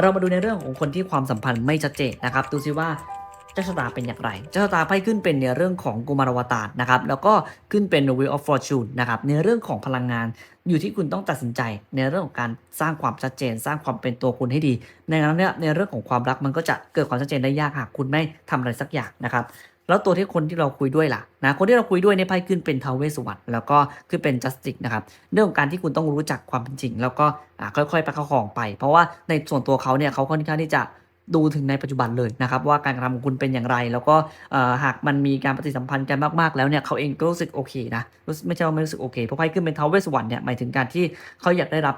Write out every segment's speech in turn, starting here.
เรามาดูในเรื่องของคนที่ความสัมพันธ์ไม่ชัดเจนนะครับ ดูซิว่าเจ้าชะตาเป็นอย่างไร เจ้าชะตาไพ่ขึ้นเป็นในเรื่องของกุมารวตารนะครับ แล้วก็ขึ้นเป็น The Wheel of Fortune นะครับ ในเรื่องของพลังงาน อยู่ที่คุณต้องตัดสินใจ ในเรื่องของการสร้างความชัดเจน สร้างความเป็นตัวคุณให้ดี ในนั้นเนี่ยในเรื่องของความรักมันก็จะเกิดความชัดเจนได้ยากหากคุณไม่ทำอะไรสักอย่างนะครับ แล้วตัวที่คนที่เราคุยด้วยล่ะนะคนที่เราคุยด้วยในไพ่ขึ้นเป็นทาวเวสสุวรรณแล้วก็ขึ้นเป็นจัสติกนะครับเรื่องของการที่คุณต้องรู้จักความเป็นจริง แล้วก็ค่อยๆประคับประคองไป เพราะว่าในส่วนตัวเขาเนี่ยเขาค่อนข้างที่จะดูถึงในปัจจุบันเลยนะครับว่าการกระทำของคุณเป็นอย่างไร แล้วก็หากมันมีการปฏิสัมพันธ์กันมากๆแล้วเนี่ยเขาเองก็รู้สึกโอเคนะรู้สึกไม่ใช่ว่าไม่รู้สึกโอเคเพราะไพ่ขึ้นเป็นทาวเวสสุวรรณเนี่ยหมายถึงการที่เขาอยากได้รับ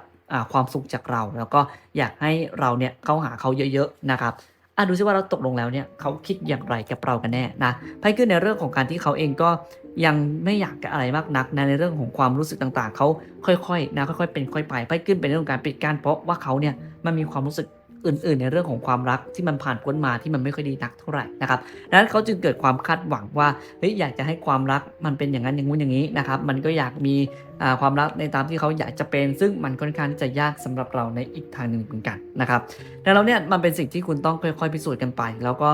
ความสุขจากเรา แล้วก็อยากให้เราเนี่ยเข้าหาเขาเยอะๆนะครับ อะดูซิว่าเราตกลงแล้วเนี่ยเขาคิดอย่างไรกับเรากันแน่นะไพ่ขึ้นในเรื่องของการที่เขาเองก็ยังไม่อยากอะไรมากนักนะในเรื่องของความรู้สึกต่างๆเขาค่อยๆนะค่อยๆเป็นค่อยไปไพ่ขึ้นเป็นเรื่องของการปิดการเพราะว่าเขาเนี่ยมันมีความรู้สึก อื่น ๆ ในเรื่องของความรักที่มันผ่านพ้นมาที่มันไม่ค่อยดีนักเท่าไหร่นะครับดังนั้นเขาจึงเกิดความคาดหวังว่าเฮ้ยอยากจะให้ความรักมันเป็นอย่างนั้นอย่างงู้นอย่างนี้นะครับมันก็อยากมีความรักในตามที่เขาอยากจะเป็น ซึ่งมันค่อนข้างที่จะยากสำหรับเราในอีกทางหนึ่งเหมือนกันนะครับแต่เราเนี่ยมันเป็นสิ่งที่คุณต้องค่อย ๆ พิสูจน์กันไป แล้วก็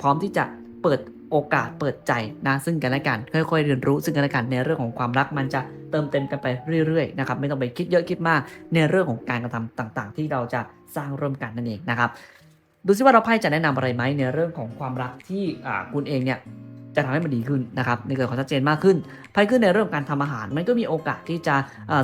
พร้อมที่จะเปิด โอกาสเปิดใจนะซึ่งกันและกันค่อยๆเรียนรู้ซึ่งกันและกันในเรื่องของความรักมันจะเติมเต็มกันไปเรื่อยๆนะครับไม่ต้องไปคิดเยอะคิดมากในเรื่องของการกระทำต่างๆ ที่เราจะสร้างร่วมกันนั่นเองนะครับดูซิว่าเราไพ่จะแนะนำอะไรไหมในเรื่องของความรักที่คุณเองเนี่ย จะทำให้มันดีขึ้นนะครับในเกิดความชัดเจนมากขึ้นภายขึ้นในเรื่องของการทำอาหาร มันก็มีโอกาสที่จะ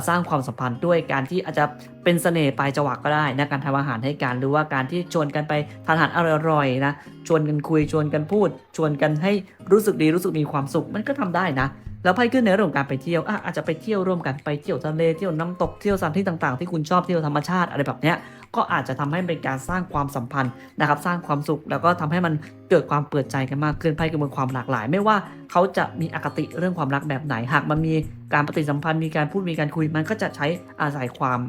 สร้างความสัมพันธ์ด้วยการที่อาจจะเป็นเสน่ห์ปลายจวักก็ได้นะการทำอาหารให้กันหรือว่าการที่ชวนกันไปทานอาหารอร่อยๆนะชวนกันคุยชวนกันพูด ชวนกันให้รู้สึกดีรู้สึกมีความสุขมันก็ทำได้นะ แล้วไพ่ขึ้นในเรื่องของการไปเที่ยวอะอาจจะไปเที่ยวร่วมกันไปเที่ยวทะเลเที่ยวน้ำตกเที่ยวสถานที่ต่างๆ ที่คุณชอบเที่ยวธรรมชาติอะไรแบบเนี้ยก็อาจจะทำให้เป็นการสร้างความสัมพันธ์นะครับสร้างความสุขแล้วก็ทำให้มันเกิดความเปิดใจกันมากขึ้นไพ่กระบวนความหลากหลาย ไม่ว่าเขาจะมีอคติเรื่องความรักแบบไหนหากมันมีการปฏิสัมพันธ์มีการพูดมีการคุยมันก็จะใช้อาศัยความ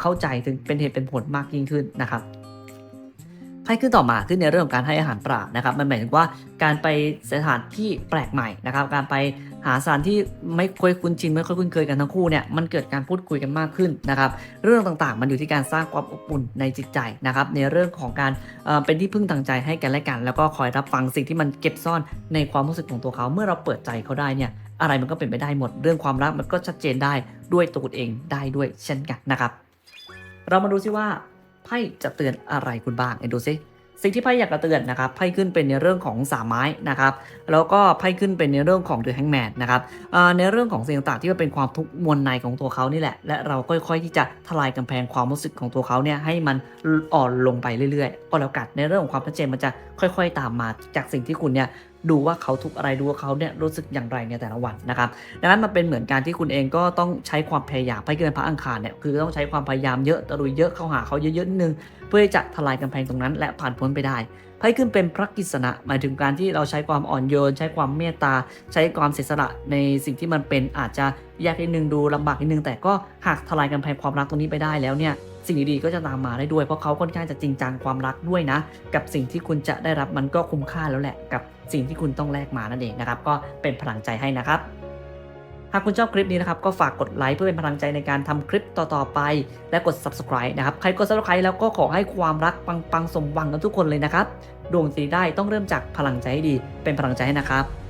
เข้าใจถึงเป็นเหตุเป็นผลมากยิ่งขึ้นนะครับไพ่ขึ้นต่อมาขึ้นในเรื่องของการให้อาหารปลานะครับ มันหมายถึงว่าการไปสถานที่แปลกใหม่นะครับ การไป หาสถานที่ไม่ค่อยคุ้นชินไม่ค่อยคุ้นเคยกันทั้งคู่เนี่ยมันเกิดการพูดคุยกันมากขึ้นนะครับเรื่องต่างๆ มันอยู่ที่การสร้างความอบอุ่นในจิตใจนะครับในเรื่องของการเเป็นที่พึ่งทางใจให้กันและกัน แล้วก็คอยรับฟังสิ่งที่มันเก็บซ่อนในความรู้สึกของตัวเขาเมื่อเราเปิดใจเขาได้เนี่ยอะไรมันก็เป็นไปได้หมด เรื่องความรักมันก็ชัดเจนได้ด้วยตัวเองได้ด้วยเช่นกันนะครับ เรามาดูซิว่าไพ่จะเตือนอะไรคุณบ้างเอ็นดูซิ สิ่งที่ไพ่อยากจะเตือนนะครับไพ่ขึ้นเป็นในเรื่องของสามไม้นะครับแล้วก็ไพ่ขึ้นเป็นในเรื่องของเดอะแฮงแมนนะครับในเรื่องของสิ่งต่างๆที่มันเป็นความทุกข์มวลในของตัวเขานี่แหละ และเราค่อยๆที่จะทลายกำแพงความรู้สึกของตัวเขาเนี่ยให้มันอ่อนลงไปเรื่อยๆก็แล้วกันในเรื่องของความชัดเจนมันจะค่อย ๆ ตามมาจากสิ่งที่คุณเนี่ย ดูว่าเขาทุกอะไรดูว่าเขาเนี่ยรู้สึกอย่างไรในแต่ละวันนะครับดังนั้นมันเป็นเหมือนการที่คุณเองก็ต้องใช้ความพยายามไปเกินพระอังคารเนี่ยคือต้องใช้ความพยายามเยอะตะลุยเยอะเข้าหาเขาเยอะๆนึงเพื่อจะทลายกำแพงตรงนั้น และผ่านพ้นไปได้ ไพ่ขึ้นเป็นพระกฤษณะหมายถึงการที่เราใช้ความอ่อนโยน ใช้ความเมตตา ใช้ความเสียสละในสิ่งที่มันเป็นอาจจะยากนิดนึงดูลำบากนิดนึง แต่ก็หากทลายกำแพงความรักตรงนี้ไปได้แล้วเนี่ยสิ่งดีๆก็จะตามมาได้ด้วยเพราะเขาค่อนข้างจะจริงจังความรักด้วยนะ กับสิ่งที่คุณจะได้รับมันก็คุ้มค่าแล้วแหละ กับสิ่งที่คุณต้องแลกมานั่นเองนะครับ ก็เป็นพลังใจให้นะครับ หากคุณชอบคลิปนี้นะครับก็ฝากกดไลค์เพื่อเป็นพลังใจในการทำคลิปต่อๆไป และกด subscribe นะครับใครกด subscribe แล้วก็ขอให้ความรักปังๆสมหวังกันทุกคนเลยนะครับดวงสีได้ต้องเริ่มจากพลังใจให้ดีเป็นพลังใจให้นะครับ